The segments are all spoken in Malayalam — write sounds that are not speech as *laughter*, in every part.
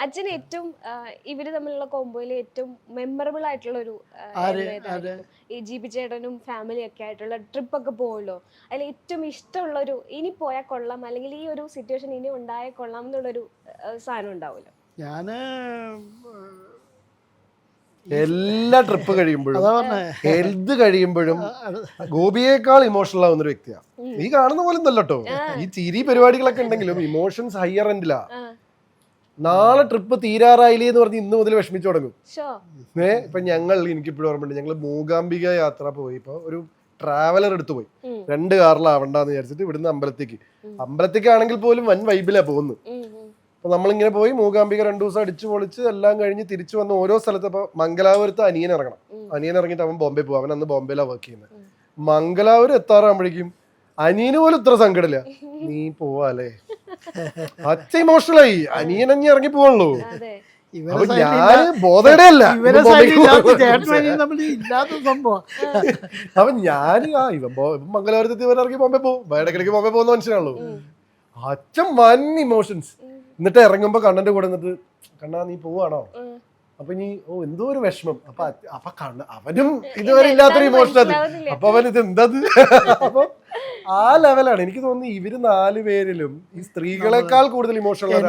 അച്ഛൻ ഏറ്റവും ഇവർ തമ്മിലുള്ള കോംബോയിൽ ഏറ്റവും മെമ്മറബിൾ ആയിട്ടുള്ള ഒരു? ഈ ജി പി ചേട്ടനും ഫാമിലി ഒക്കെ ആയിട്ടുള്ള ട്രിപ്പ് ഒക്കെ പോകുമല്ലോ അതിൽ ഏറ്റവും ഇഷ്ടമുള്ള ഒരു ഇനി പോയാൽ കൊള്ളാം അല്ലെങ്കിൽ ഈ ഒരു സിറ്റുവേഷൻ ഇനി ഉണ്ടായാൽ കൊള്ളാം എന്നുള്ളൊരു സാധനം ഉണ്ടാവുമല്ലോ ഞാൻ എല്ലാ ട്രിപ്പ് കഴിയുമ്പോഴും ഹെൽത്ത് കഴിയുമ്പോഴും ഗോപിയേക്കാൾ ഇമോഷണൽ ആവുന്ന ഒരു വ്യക്തിയാണ് നീ കാണുന്ന പോലെ ഈ ചിരി പരിപാടികളൊക്കെ ഉണ്ടെങ്കിലും ഇമോഷൻസ് ഹയർ എൻഡിലാ ആ. നാളെ ട്രിപ്പ് തീരാറായില്ലേ എന്ന് പറഞ്ഞ് ഇന്ന് മുതൽ വിഷമിച്ചു തുടങ്ങും. ഏ ഇപ്പൊ ഞങ്ങൾ എനിക്കിപ്പോഴും ഓർമ്മയുണ്ട് ഞങ്ങൾ മൂകാംബിക യാത്ര പോയി. ഇപ്പൊ ഒരു ട്രാവലർ എടുത്തു പോയി. രണ്ട് കാറിലാവണ്ടെന്ന് വിചാരിച്ചിട്ട് ഇവിടുന്ന് അമ്പലത്തേക്ക്. അമ്പലത്തേക്കാണെങ്കിൽ പോലും വൻ വൈബിലാ പോകുന്നത്. അപ്പൊ നമ്മളിങ്ങനെ പോയി മൂകാംബിക രണ്ടു ദിവസം അടിച്ചു പൊളിച്ച് എല്ലാം കഴിഞ്ഞ് തിരിച്ചു വന്ന ഓരോ സ്ഥലത്ത് ഇപ്പൊ മംഗലാപുരത്ത് അനിയൻ ഇറങ്ങണം. അനിയൻ ഇറങ്ങിയിട്ട് അവൻ ബോംബെ പോകും അവൻ അന്ന് ബോംബെയിലാ വർക്ക് ചെയ്യുന്നത് മംഗലാപുരം എത്താറാകുമ്പോഴേക്കും അനിയന് പോലും ഇത്ര സങ്കടമില്ല. *laughs* നീ പോവാല്ലേ *laughs* അച്ഛ ഇമോഷണലായി അനിയനഞ്ഞി ഇറങ്ങി പോവാണല്ലോ അതെ. ഇവരെ അപ്പൊ ബോധയുടെ അല്ല. ഇവരെ സൈഡിൽ ഇല്ലാത്ത ചേട്ടനും സംഭവം. *laughs* അപ്പൊ ഞാൻ ആ ഇവൻ മംഗലാപുരത്ത് ഇവൻ ഇറങ്ങി ബോംബെ പോകും. ഇടയ്ക്കിടയ്ക്ക് ബോംബെ പോകുന്ന മനുഷ്യനാണല്ലോ. അച്ഛൻ വൻ ഇമോഷൻസ് എന്നിട്ട് ഇറങ്ങുമ്പോ കണ്ണന്റെ കൂടെ നിന്നിട്ട് കണ്ണാ നീ പോവാണോ. അപ്പൊ നീ ഓ എന്തോ ഒരു വിഷമം. അപ്പൊ അപ്പൊ കണ്ണ അവനും ഇതുവരെ ഇല്ലാത്തൊരു ഇമോഷൻ അത്. അപ്പൊ അവൻ ഇത് എന്തത് അപ്പൊ ആ ലെവലാണ്. എനിക്ക് തോന്നുന്നു ഇവർ നാല് പേരിലും ഈ സ്ത്രീകളെക്കാൾ കൂടുതൽ ഇമോഷണൽ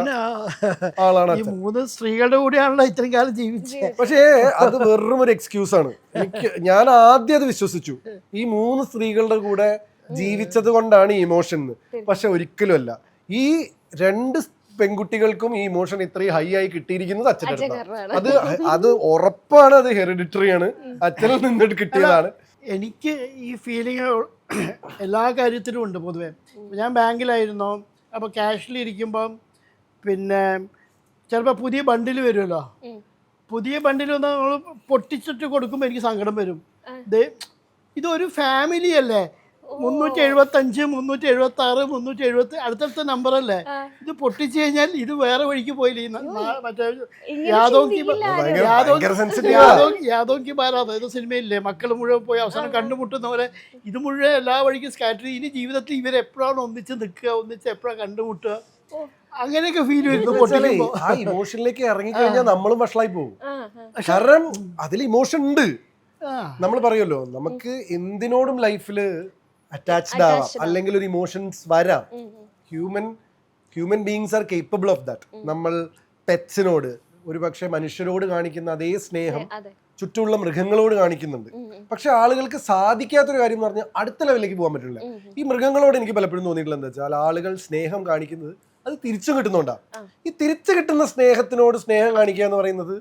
ആളാണ് ഈ മൂന്ന് സ്ത്രീകളുടെ കൂടെയാണല്ലോ ഇത്രയും കാലം ജീവിച്ചത് പക്ഷേ അത് വെറും ഒരു എക്സ്ക്യൂസ് ആണ്. എനിക്ക് ഞാൻ ആദ്യം അത് വിശ്വസിച്ചു. ഈ മൂന്ന് സ്ത്രീകളുടെ കൂടെ ജീവിച്ചത് കൊണ്ടാണ് ഈ ഇമോഷൻ പക്ഷെ ഒരിക്കലും അല്ല. ഈ രണ്ട് പെൺകുട്ടികൾക്കും ഈ ഇമോഷൻ ഇത്രയും ഹൈ ആയി കിട്ടിയിരിക്കുന്നത് അച്ഛന്റെ അച്ഛൻ അത് അത് ഉറപ്പാണ് അത് ഹെറിഡിറ്ററി ആണ്. അച്ഛനിൽ നിന്നിട്ട് കിട്ടിയതാണ്. എനിക്ക് ഈ ഫീലിംഗ് എല്ലാ കാര്യത്തിലും ഉണ്ട് പൊതുവെ. ഞാൻ ബാങ്കിലായിരുന്നു. അപ്പോൾ ക്യാഷിലിരിക്കുമ്പം പിന്നെ ചിലപ്പോൾ പുതിയ ബണ്ടിൽ വരുമല്ലോ പുതിയ ബണ്ടിൽ വന്ന് നമ്മൾ പൊട്ടിച്ചിട്ട് കൊടുക്കുമ്പോൾ എനിക്ക് സങ്കടം വരും. ദേ ഇതൊരു ഫാമിലി അല്ലേ? മുന്നൂറ്റി എഴുപത്തി അഞ്ച് മുന്നൂറ്റി എഴുപത്തി ആറ് മുന്നൂറ്റി എഴുപത്തി അടുത്തടുത്ത നമ്പർ അല്ലേ ഇത് പൊട്ടിച്ചു കഴിഞ്ഞാൽ ഇത് വേറെ വഴിക്ക് പോയില്ലേ? മറ്റേ യാദവ് കി ചിന്തിക്കില്ല അതായത് സിനിമയില്ലേ? മക്കൾ മുഴുവൻ പോയി അവസാനം കണ്ടുമുട്ടുന്ന പോലെ ഇത് മുഴുവൻ എല്ലാ വഴിക്കും സ്കാറ്റർ ഇനി ജീവിതത്തിൽ ഇവരെപ്പോഴാണ് ഒന്നിച്ച് നിൽക്കുക? ഒന്നിച്ച് എപ്പോഴാണ് കണ്ടുമുട്ടുക. അങ്ങനെയൊക്കെ ഫീൽ വരുന്നു ആ ഇമോഷനിലേക്ക് ഇറങ്ങിക്കഴിഞ്ഞാൽ നമ്മളും വഷളായി പോകും. കാരണം അതിൽ ഇമോഷൻ ഉണ്ട്. നമ്മൾ പറയുമല്ലോ നമുക്ക് എന്തിനോടും ലൈഫിൽ അറ്റാച്ച്ഡ് ആവാം. അല്ലെങ്കിൽ ഒരു ഇമോഷൻസ് വരാം. Human human beings are capable of that നമ്മൾ പെറ്റ്സിനോട് ഒരു പക്ഷെ മനുഷ്യരോട് കാണിക്കുന്ന അതേ സ്നേഹം ചുറ്റുമുള്ള മൃഗങ്ങളോട് കാണിക്കുന്നുണ്ട്. പക്ഷെ ആളുകൾക്ക് സാധിക്കാത്തൊരു കാര്യം എന്ന് പറഞ്ഞാൽ അടുത്ത ലെവലിലേക്ക് പോകാൻ പറ്റില്ല. ഈ മൃഗങ്ങളോട് എനിക്ക് പലപ്പോഴും തോന്നിയിട്ടുള്ള എന്താ വെച്ചാൽ ആളുകൾ സ്നേഹം കാണിക്കുന്നത് അത് തിരിച്ചു കിട്ടുന്നുണ്ടാ. ഈ തിരിച്ചു കിട്ടുന്ന സ്നേഹത്തിനോട് സ്നേഹം കാണിക്കുക എന്ന് പറയുന്നത്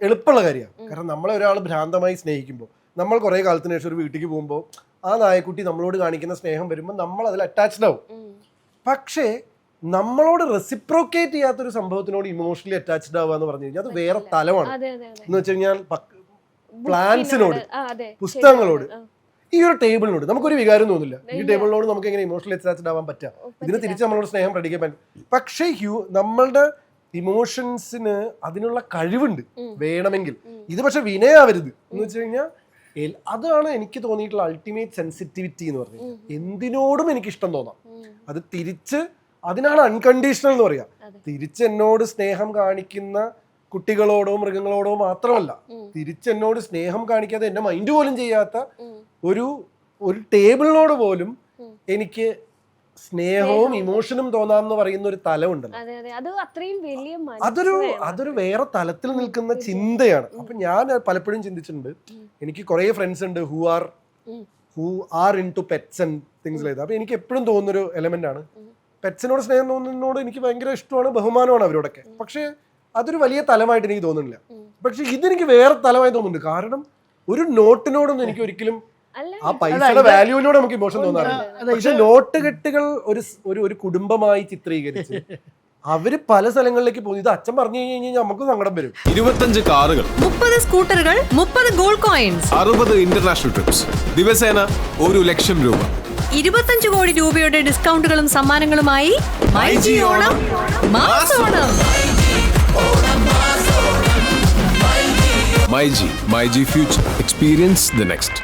എളുപ്പമുള്ള കാര്യമാണ്. കാരണം നമ്മളെ ഒരാൾ ഭ്രാന്തമായി സ്നേഹിക്കുമ്പോൾ നമ്മൾ കുറേ കാലത്തിന് ശേഷം ഒരു വീട്ടിലേക്ക് പോകുമ്പോൾ ആ നായക്കുട്ടി നമ്മളോട് കാണിക്കുന്ന സ്നേഹം വരുമ്പോൾ നമ്മൾ അതിൽ അറ്റാച്ച്ഡ് ആവും പക്ഷേ നമ്മളോട് റെസിപ്രോക്കേറ്റ് ചെയ്യാത്തൊരു സംഭവത്തിനോട് ഇമോഷണലി അറ്റാച്ച്ഡ് ആവുക എന്ന് പറഞ്ഞു കഴിഞ്ഞാൽ അത് വേറെ തലമാണ്. എന്ന് വെച്ച് കഴിഞ്ഞാൽ പ്ലാന്റ്സിനോട് പുസ്തകങ്ങളോട് ഈ ഒരു ടേബിളിനോട് നമുക്കൊരു വികാരം തോന്നില്ല. ഈ ടേബിളിനോട് നമുക്ക് എങ്ങനെ ഇമോഷണലി അറ്റാച്ച്ഡ് ആവാൻ പറ്റുക? ഇതിന് തിരിച്ച് നമ്മളോട് സ്നേഹം പ്രടിക്കാൻ പറ്റും. പക്ഷേ ഹ്യൂ നമ്മളുടെ ഇമോഷൻസിന് അതിനുള്ള കഴിവുണ്ട്. വേണമെങ്കിൽ. ഇത് പക്ഷെ വിനയാവരുത്. എന്ന് വെച്ച് കഴിഞ്ഞാൽ അതാണ് എനിക്ക് തോന്നിയിട്ടുള്ള അൾട്ടിമേറ്റ് സെൻസിറ്റിവിറ്റി എന്ന് പറഞ്ഞു. എന്തിനോടും എനിക്ക് ഇഷ്ടം തോന്നാം അത് തിരിച്ച് അതിനാണ് അൺകണ്ടീഷണൽ എന്ന് പറയാ. തിരിച്ച് എന്നോട് സ്നേഹം കാണിക്കുന്ന കുട്ടികളോടോ മൃഗങ്ങളോടോ മാത്രമല്ല ഉം. തിരിച്ച് എന്നോട് സ്നേഹം കാണിക്കാതെ എന്റെ മൈൻഡ് പോലും ചെയ്യാത്ത ഒരു ഒരു ടേബിളിനോട് പോലും എനിക്ക് സ്നേഹവും ഇമോഷനും തോന്നാമെന്ന് പറയുന്ന ഒരു തലമുണ്ടല്ലോ അതൊരു അതൊരു വേറെ തലത്തിൽ നിൽക്കുന്ന ചിന്തയാണ്. അപ്പൊ ഞാൻ പലപ്പോഴും ചിന്തിച്ചിട്ടുണ്ട് എനിക്ക് കുറെ ഫ്രണ്ട്സ് ഉണ്ട് who are. Who are into pets and things like അപ്പൊ എനിക്ക് എപ്പോഴും തോന്നുന്നൊരു എലമെന്റ് ആണ്. പെറ്റ്സിനോട് സ്നേഹം തോന്നുന്നതിനോട് എനിക്ക് ഭയങ്കര ഇഷ്ടമാണ് ബഹുമാനമാണ് അവരോടൊക്കെ. പക്ഷെ അതൊരു വലിയ തലമായിട്ട് എനിക്ക് തോന്നുന്നില്ല. പക്ഷെ ഇതെനിക്ക് വേറെ തലമായി തോന്നുന്നുണ്ട്. കാരണം ഒരു നോട്ടിനോടൊന്നും എനിക്ക് ഒരിക്കലും ആ പൈസയുടെ വാല്യൂവിലൂടെ നമുക്ക് ഇമോഷൻ തോന്നാറില്ല. അതെ, പക്ഷെ നോട്ട് കെട്ടുകൾ ഒരു ഒരു കുടുംബമായി ചിത്രീകരിച്ച് *laughs* അവർ പല സ്ഥലങ്ങളിലേക്ക് പോകുന്നു. ഇത് അച്ഛൻ പറഞ്ഞു കഴിഞ്ഞു കഴിഞ്ഞാൽ നമുക്ക് സങ്കടം വരും. ഇരുപത്തഞ്ച് കാറുകൾ. മുപ്പത് സ്കൂട്ടറുകൾ മുപ്പത് ഗോൾഡ് കോയിൻസ് അറുപത് ഇന്റർനാഷണൽ ട്രിപ്സ് ദിവസേന ഒരു ലക്ഷം രൂപ. ഇരുപത്തഞ്ച് കോടി രൂപയുടെ ഡിസ്കൗണ്ടുകളും സമ്മാനങ്ങളുമായി myG Onam. MyG myG future. Experience the next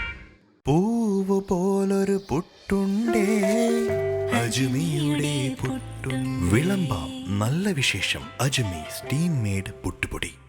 പോലൊരു പുട്ടുണ്ടേ? അജ്മീയുടെ വിളമ്പാം നല്ല വിശേഷം. അജ്മി സ്റ്റീം മേഡ് പുട്ടും